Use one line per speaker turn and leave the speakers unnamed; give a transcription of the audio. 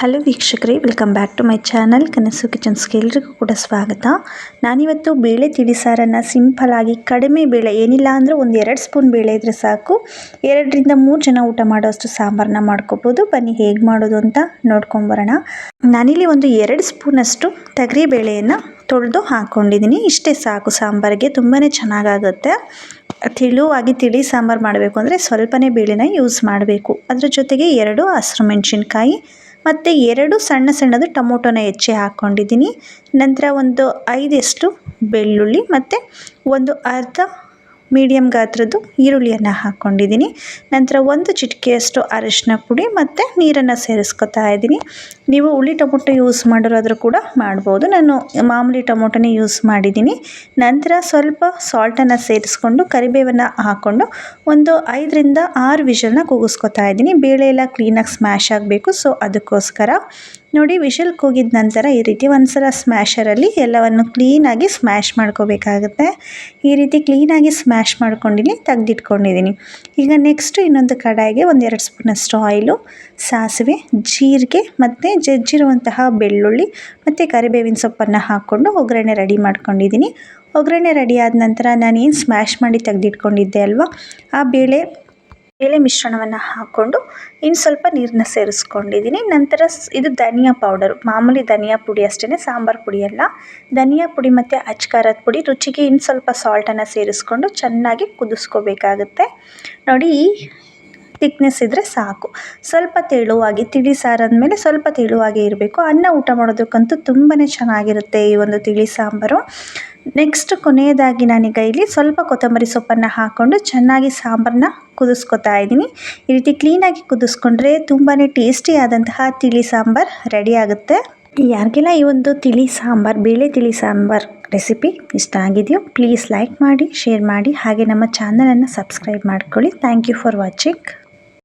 Hello ವೀಕ್ಷಕರೇ, welcome back to my channel. Kanasu ಕಿಚನ್ಸ್ಗೆ ಎಲ್ರಿಗೂ ಕೂಡ ಸ್ವಾಗತ. ನಾನಿವತ್ತು ಬೇಳೆ ತಿಳಿಸಾರನ್ನು ಸಿಂಪಲಾಗಿ ಕಡಿಮೆ ಬೇಳೆ, ಏನಿಲ್ಲ ಅಂದರೆ ಒಂದು ಎರಡು ಸ್ಪೂನ್ ಬೇಳೆ ಇದ್ದರೆ ಸಾಕು. ಎರಡರಿಂದ ಮೂರು ಜನ ಊಟ ಮಾಡೋಷ್ಟು ಸಾಂಬಾರನ್ನ ಮಾಡ್ಕೋಬೋದು. ಬನ್ನಿ ಹೇಗೆ ಮಾಡೋದು ಅಂತ ನೋಡ್ಕೊಂಬರೋಣ ನಾನಿಲ್ಲಿ ಒಂದು ಎರಡು ಸ್ಪೂನಷ್ಟು ತಗರಿ ಬೇಳೆಯನ್ನು ತೊಳೆದು ಹಾಕ್ಕೊಂಡಿದ್ದೀನಿ ಇಷ್ಟೇ ಸಾಕು ಸಾಂಬಾರಿಗೆ ತುಂಬಾ ಚೆನ್ನಾಗಾಗುತ್ತೆ. ತಿಳುವಾಗಿ ತಿಳಿ ಸಾಂಬಾರು ಮಾಡಬೇಕು ಅಂದರೆ ಸ್ವಲ್ಪನೇ ಬೇಳೆನ ಯೂಸ್ ಮಾಡಬೇಕು. ಅದರ ಜೊತೆಗೆ ಎರಡು ಹಸಿರು ಮೆಣಸಿನ್ಕಾಯಿ ಮತ್ತು ಎರಡು ಸಣ್ಣ ಸಣ್ಣದು ಟೊಮೊಟೊನ ಹೆಚ್ಚಿ ಹಾಕ್ಕೊಂಡಿದ್ದೀನಿ ನಂತರ ಒಂದು ಐದಷ್ಟು ಬೆಳ್ಳುಳ್ಳಿ ಮತ್ತು ಒಂದು ಅರ್ಧ ಮೀಡಿಯಮ್ ಗಾತ್ರದ್ದು ಈರುಳ್ಳಿಯನ್ನು ಹಾಕ್ಕೊಂಡಿದ್ದೀನಿ ನಂತರ ಒಂದು ಚಿಟಿಕೆಯಷ್ಟು ಅರಿಶಿನ ಪುಡಿ ಮತ್ತು ನೀರನ್ನು ಸೇರಿಸ್ಕೊತಾ ಇದ್ದೀನಿ. ನೀವು ಹುಳಿ ಟೊಮೊಟೊ ಯೂಸ್ ಮಾಡಿರೋದ್ರೂ ಕೂಡ ಮಾಡ್ಬೋದು. ನಾನು ಮಾಮೂಲಿ ಟೊಮೊಟೊನೇ ಯೂಸ್ ಮಾಡಿದ್ದೀನಿ. ನಂತರ ಸ್ವಲ್ಪ ಸಾಲ್ಟನ್ನು ಸೇರಿಸ್ಕೊಂಡು ಕರಿಬೇವನ್ನು ಹಾಕ್ಕೊಂಡು ಒಂದು ಐದರಿಂದ ಆರು ವಿಷಲ್ನ ಕೂಗಿಸ್ಕೊತಾ ಇದ್ದೀನಿ. ಬೇಳೆ ಎಲ್ಲ ಕ್ಲೀನಾಗಿ ಸ್ಮ್ಯಾಶ್ ಆಗಬೇಕು ಸೊ ಅದಕ್ಕೋಸ್ಕರ ನೋಡಿ ವಿಷಲ್ ಕೂಗಿದ ನಂತರ ಈ ರೀತಿ ಒಂದು ಸಲ ಸ್ಮ್ಯಾಷರಲ್ಲಿ ಎಲ್ಲವನ್ನು ಕ್ಲೀನಾಗಿ ಸ್ಮ್ಯಾಶ್ ಮಾಡ್ಕೋಬೇಕಾಗುತ್ತೆ. ಈ ರೀತಿ ಕ್ಲೀನಾಗಿ ಸ್ಮ್ಯಾಶ್ ಮಾಡ್ಕೊಂಡಿನಿ ತೆಗೆದಿಟ್ಕೊಂಡಿದ್ದೀನಿ ಈಗ ನೆಕ್ಸ್ಟು ಇನ್ನೊಂದು ಕಡಾಯಿಗೆ ಒಂದೆರಡು ಸ್ಪೂನಷ್ಟು ಆಯಿಲು ಸಾಸಿವೆ, ಜೀರಿಗೆ ಮತ್ತು ಜಜ್ಜಿರುವಂತಹ ಬೆಳ್ಳುಳ್ಳಿ ಮತ್ತು ಕರಿಬೇವಿನ ಸೊಪ್ಪನ್ನು ಹಾಕ್ಕೊಂಡು ಒಗ್ಗರಣೆ ರೆಡಿ ಮಾಡ್ಕೊಂಡಿದ್ದೀನಿ ಒಗ್ಗರಣೆ ರೆಡಿ ಆದ ನಂತರ ನಾನೇನು ಸ್ಮ್ಯಾಶ್ ಮಾಡಿ ತೆಗೆದಿಟ್ಕೊಂಡಿದ್ದೆ ಅಲ್ವಾ? ಆ ಬೇಳೆ ಬೇಳೆ ಮಿಶ್ರಣವನ್ನು ಹಾಕ್ಕೊಂಡು ಇನ್ನು ಸ್ವಲ್ಪ ನೀರನ್ನ ಸೇರಿಸ್ಕೊಂಡಿದ್ದೀನಿ. ನಂತರ ಇದು ಧನಿಯಾ ಪೌಡರು ಮಾಮೂಲಿ ಧನಿಯಾ ಪುಡಿ ಅಷ್ಟೇ ಸಾಂಬಾರು ಪುಡಿ ಅಲ್ಲ. ಧನಿಯಾ ಪುಡಿ ಮತ್ತು ಅಚ್ಕಾರದ ಪುಡಿ, ರುಚಿಗೆ ಇನ್ನು ಸ್ವಲ್ಪ ಸಾಲ್ಟನ್ನು ಸೇರಿಸ್ಕೊಂಡು ಚೆನ್ನಾಗಿ ಕುದಿಸ್ಕೋಬೇಕಾಗುತ್ತೆ. ನೋಡಿ ತಿಕ್ನೆಸ್ ಇದ್ದರೆ ಸಾಕು. ಸ್ವಲ್ಪ ತೆಳುವಾಗಿ, ತಿಳಿ ಸಾರಾದ್ಮೇಲೆ ಸ್ವಲ್ಪ ತೆಳುವಾಗಿ ಇರಬೇಕು. ಅನ್ನ ಊಟ ಮಾಡೋದಕ್ಕಂತೂ ತುಂಬಾ ಚೆನ್ನಾಗಿರುತ್ತೆ ಈ ಒಂದು ತಿಳಿ ಸಾಂಬಾರು. ನೆಕ್ಸ್ಟ್ ಕೊನೆಯದಾಗಿ ನಾನೀಗ ಇಲ್ಲಿ ಸ್ವಲ್ಪ ಕೊತ್ತಂಬರಿ ಸೊಪ್ಪನ್ನು ಹಾಕ್ಕೊಂಡು ಚೆನ್ನಾಗಿ ಸಾಂಬಾರನ್ನ ಕುದಿಸ್ಕೊತಾ ಇದ್ದೀನಿ. ಈ ರೀತಿ ಕ್ಲೀನಾಗಿ ಕುದಿಸ್ಕೊಂಡ್ರೆ ತುಂಬಾ ಟೇಸ್ಟಿ ಆದಂತಹ ತಿಳಿ ಸಾಂಬಾರು ರೆಡಿ ಆಗುತ್ತೆ. ಯಾರಿಗೆಲ್ಲ ಈ ಒಂದು ತಿಳಿ ಸಾಂಬಾರು, ಬೇಳೆ ತಿಳಿ ಸಾಂಬಾರು ರೆಸಿಪಿ ಇಷ್ಟ ಆಗಿದೆಯೋ ಪ್ಲೀಸ್ ಲೈಕ್ ಮಾಡಿ ಶೇರ್ ಮಾಡಿ, ಹಾಗೆ ನಮ್ಮ ಚಾನಲನ್ನು ಸಬ್ಸ್ಕ್ರೈಬ್ ಮಾಡ್ಕೊಳ್ಳಿ. Thank you for watching